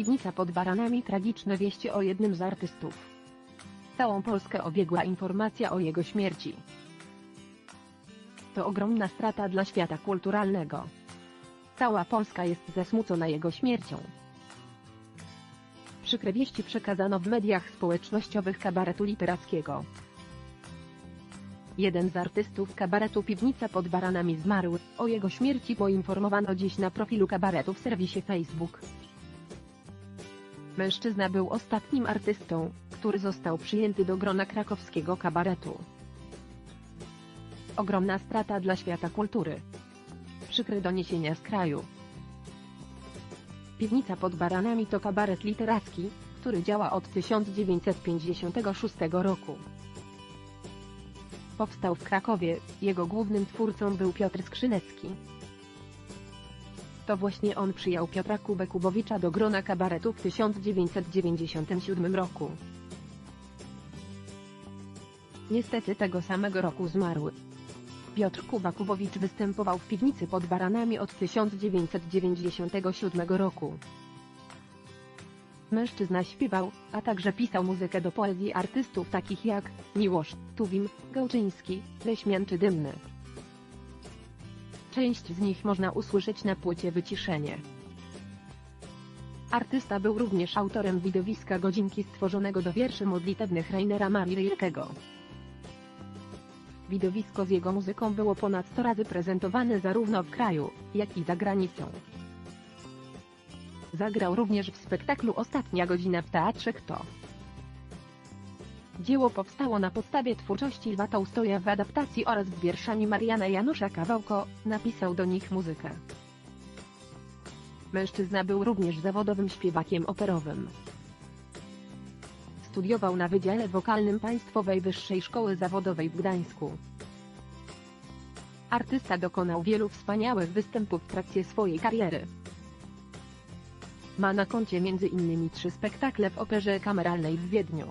Piwnica pod Baranami tragiczne wieści o jednym z artystów. Całą Polskę obiegła informacja o jego śmierci. To ogromna strata dla świata kulturalnego. Cała Polska jest zasmucona jego śmiercią. Przykre wieści przekazano w mediach społecznościowych kabaretu literackiego. Jeden z artystów kabaretu Piwnica pod Baranami zmarł. O jego śmierci poinformowano dziś na profilu kabaretu w serwisie Facebook. Mężczyzna był ostatnim artystą, który został przyjęty do grona krakowskiego kabaretu. Ogromna strata dla świata kultury. Przykre doniesienia z kraju. Piwnica pod Baranami to kabaret literacki, który działa od 1956 roku. Powstał w Krakowie, jego głównym twórcą był Piotr Skrzynecki. To właśnie on przyjął Piotra Kubę Kubowicza do grona kabaretu w 1997 roku. Niestety tego samego roku zmarł. Piotr Kuba Kubowicz występował w piwnicy pod Baranami od 1997 roku. Mężczyzna śpiewał, a także pisał muzykę do poezji artystów takich jak Miłosz, Tuwim, Gałczyński, Leśmian czy Dymny. Część z nich można usłyszeć na płycie Wyciszenie. Artysta był również autorem widowiska Godzinki stworzonego do wierszy modlitewnych Rainera Marii Rilkego. Widowisko z jego muzyką było ponad 100 razy prezentowane zarówno w kraju, jak i za granicą. Zagrał również w spektaklu Ostatnia godzina w Teatrze Kto. Dzieło powstało na podstawie twórczości Lwa Tołstoja w adaptacji oraz z wierszami Mariana Janusza Kawałko, napisał do nich muzykę. Mężczyzna był również zawodowym śpiewakiem operowym. Studiował na Wydziale Wokalnym Państwowej Wyższej Szkoły Zawodowej w Gdańsku. Artysta dokonał wielu wspaniałych występów w trakcie swojej kariery. Ma na koncie m.in. trzy spektakle w operze kameralnej w Wiedniu.